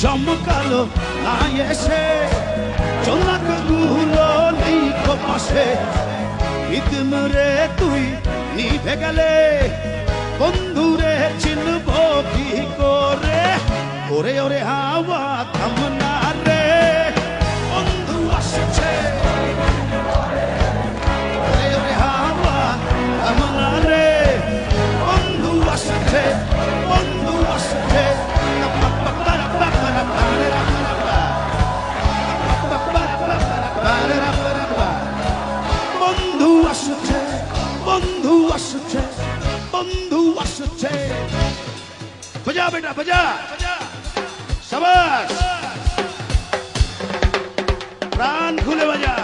চমকালো না এসে চোনাকগুলো নেই পাশে। ইদম রে তুই নিভে গেলে, বন্ধুরে চিনব কি করে? ওরে ওরে হাওয়া থামনা बंधु असुचे बंधु असुचे बजा बेटा बजा सबस प्राण खुले बजा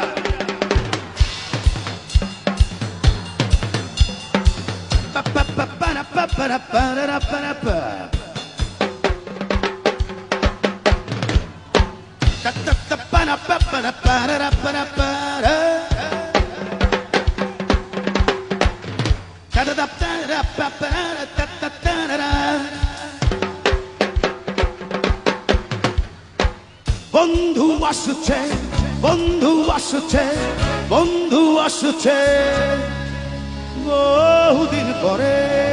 pa pa pa pa বন্ধু আসছে বন্ধু আসছে বন্ধু আসছে। বহুদিন পরে